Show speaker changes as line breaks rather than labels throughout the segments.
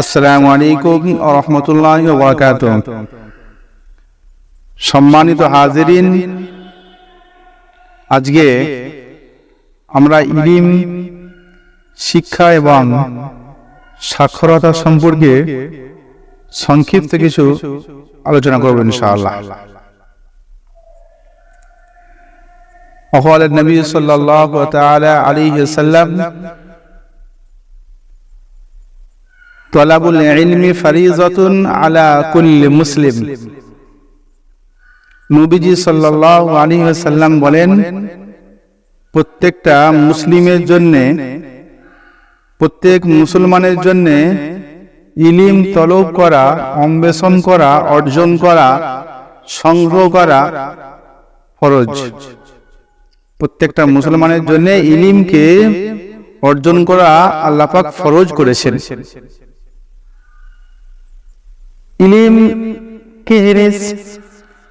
আসসালামু আলাইকুম রহমতুল্লাহ বরকাত সম্মানিত হাজিরিন আজকে আমরা ইলিম শিক্ষা এবং সাক্ষরতা সম্পর্কে সংক্ষিপ্ত কিছু আলোচনা করব ইনশাআল্লাহ وقال النبي صلى الله تعالى عليه وسلم তলাবুল ইলমি ফারিজাতুন আলা কুল্লি মুসলিম। নবীজি সাল্লাল্লাহু আলাইহি ওয়াসাল্লাম বলেন, প্রত্যেকটা মুসলিমের জন্য, প্রত্যেক মুসলমানের জন্য ইলিম তলব করা, অন্বেষণ করা, অর্জন করা, সংগ্রহ করা ফরজ। প্রত্যেকটা মুসলমানের জন্য ইলিমকে অর্জন করা আল্লাপাক ফরজ করেছেন। ইলিম কি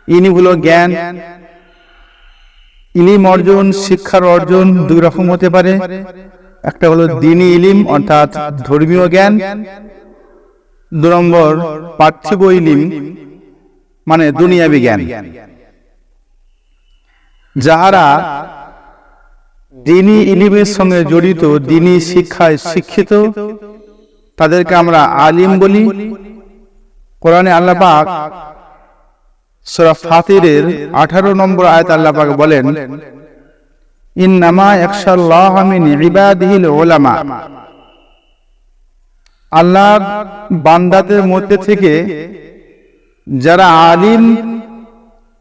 ইনি হলো জ্ঞান। ইলিম অর্জন, শিক্ষার অর্জন দুই রকম হতে পারে। একটা হলো দিনী ইলিম, অর্থাৎ ধর্মীয় জ্ঞান। দু নম্বর, পার্থিব ইলিম মানে দুনিয়াবি জ্ঞান। যাহারা দিনী ইলিমের সঙ্গে জড়িত, দিনী শিক্ষায় শিক্ষিত, তাদেরকে আমরা আলিম বলি। কোরআনে আল্লাহ পাক সূরা ফাতিরের 18 নম্বর আয়াত আল্লাহ পাক বলেন, ইন্নামা ইয়াখশাল্লাহ মিন ইবাদিহিল উলামা। আল্লাহ বান্দাদের মধ্যে থেকে যারা আলিম,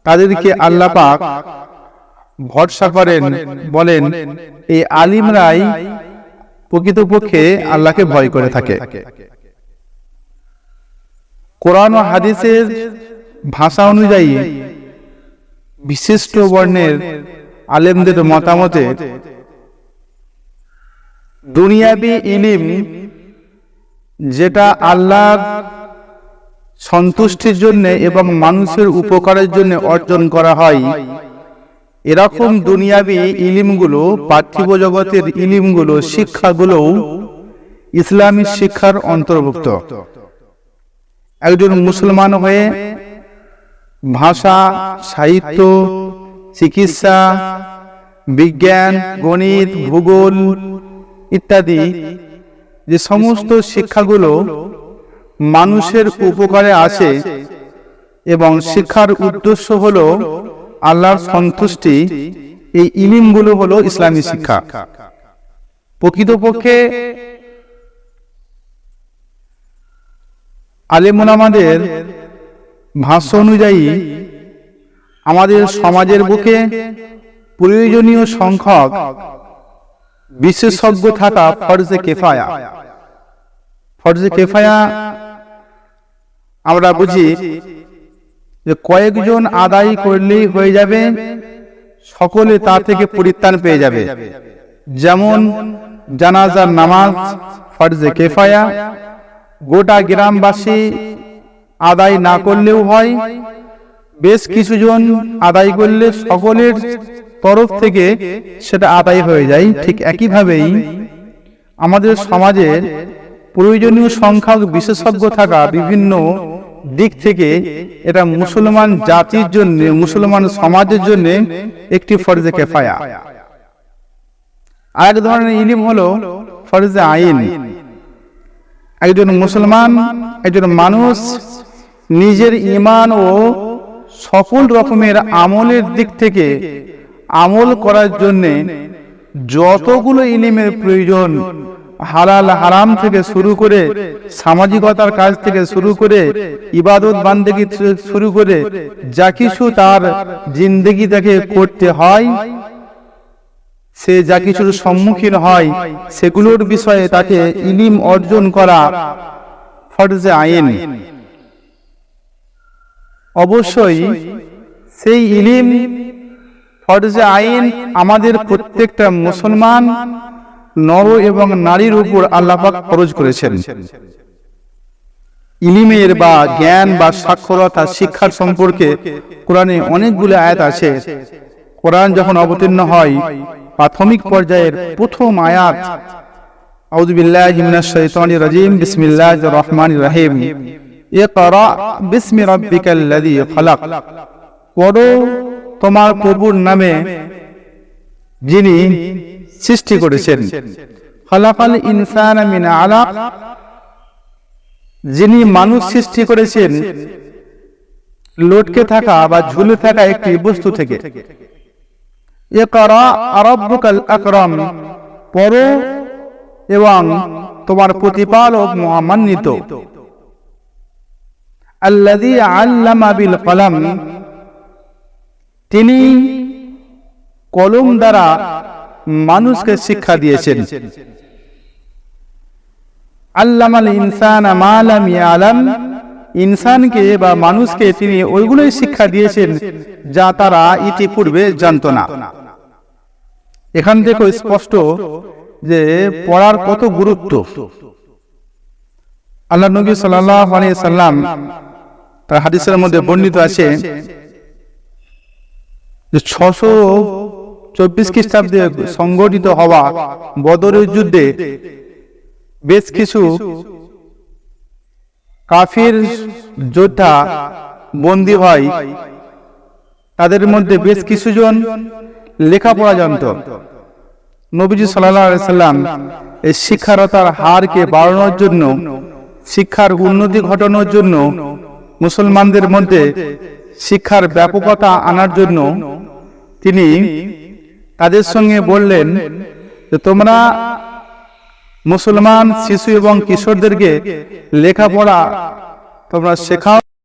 তাদেরকে আল্লাহ পাক ভরসা করেন, বলেন, এই আলিমরাই প্রকৃতপক্ষে আল্লাহকে ভয় করে থাকে। কোরআন ও হাদিসের ভাষা অনুযায়ী বিশিষ্ট বর্ণের আলেমদের মতামতে দুনিয়াবি ইলিম যেটা আল্লাহ সন্তুষ্টির জন্য এবং মানুষের উপকারের জন্য অর্জন করা হয়, এরকম দুনিয়াবি ইলিমগুলো পার্থিব জগতের ইলিমগুলো শিক্ষাগুলো ইসলামী শিক্ষার অন্তর্ভুক্ত। একজন মুসলমান হয়ে ভাষা, সাহিত্য, চিকিৎসা, বিজ্ঞান, গণিত, ভূগোল ইত্যাদি যে সমস্ত শিক্ষাগুলো মানুষের উপকারে আসে এবং শিক্ষার উদ্দেশ্য হল আল্লাহর সন্তুষ্টি, এই ইলিমগুলো হলো ইসলামী শিক্ষা। প্রকৃতপক্ষে আলেমন আমাদের ভাষ্য অনুযায়ী আমাদের সমাজের বুকে প্রয়োজনীয় সংখ্যক বিশেষজ্ঞ থাকা ফরজে কেফায়া। ফরজে কেফায়া আমরা বুঝি যে কয়েকজন আদায় করলেই হয়ে যাবে, সকলে তা থেকে পরিত্রাণ পেয়ে যাবে। যেমন জানাজার নামাজ ফরজে কেফায়া গোটা গ্রামবাসী আদায় না করলেও হয়। বেশ কিছুজন আদায় করলে সকলের তরফ থেকে সেটা আদায় হয়ে যায়। ঠিক একইভাবেই আমাদের সমাজের প্রয়োজনীয় সংখ্যক বিশেষজ্ঞ থাকা বিভিন্ন দিক থেকে এটা মুসলমান জাতির জন্য, মুসলমান সমাজের জন্য একটি ফরজে কেফায়া। আরেক ধরনের ইলিম হলো ফরজে আইন। একজন মুসলমান, একজন মানুষ নিজের ইমান ও সকল রকমের আমলের দিক থেকে আমল করার জন্যে যতগুলো ইলিমের প্রয়োজন, হালাল হারাম থেকে শুরু করে, সামাজিকতার কাজ থেকে শুরু করে, ইবাদত বান্দেগি শুরু করে, যা কিছু তার জিন্দগি তাকে করতে হয় সে যা কিছুর সম্মুখীন হয় সেগুলোর বিষয়ে তাকে ইলিম অর্জন করা ফরজে আইন। অবশ্যই সেই ইলিম ফরজে আইন আমাদের প্রত্যেকটা মুসলমান নর এবং নারীর উপর আল্লাপাক খরচ করেছেন। ইলিমের বা জ্ঞান বা সাক্ষরতা শিক্ষার সম্পর্কে কোরআনে অনেকগুলো আয়াত আছে। কোরআন যখন অবতীর্ণ হয় প্রাথমিক পর্যায়ের প্রথম আয়াত। তোমার প্রভুর নামে যিনি সৃষ্টি করেছেন। যিনি মানুষ সৃষ্টি করেছেন, লটকে থাকা বা ঝুলে থাকা একটি বস্তু থেকে। এবং তোমার প্রতিপালক মহামান্বিত তিনি কলম দ্বারা মানুষকে শিক্ষা দিয়েছেন। আল্লামাল ইনসান মালাম ইয়ালাম। ইনসানকে বা মানুষকে তিনি ওইগুলোই শিক্ষা দিয়েছেন যা তারা ইতিপূর্বে জানত না। এখান থেকে স্পষ্ট যে পড়ার কত গুরুত্ব। আল্লাহ নবী আলাইহি সাল্লাম তার হাদিসের মধ্যে বর্ণিত আছে যে ছশো চব্বিশ খ্রিস্টাব্দে সংগঠিত হওয়া বদরের যুদ্ধে বেশ কিছু কাফির যোদ্ধা, বন্দী হয় তাদের মধ্যে বেশ কিছুজন লেখাপড়া জানত। নবীজি সাল্লাহ সাল্লাম এই শিক্ষারতার হারকে বাড়ানোর জন্য, শিক্ষার উন্নতি ঘটানোর জন্য, মুসলমানদের মধ্যে শিক্ষার ব্যাপকতা আনার জন্য তিনি তাদের সঙ্গে বললেন যে, তোমরা মুসলমান শিশু এবং কিশোরদেরকে লেখাপড়া তোমরা শেখাও।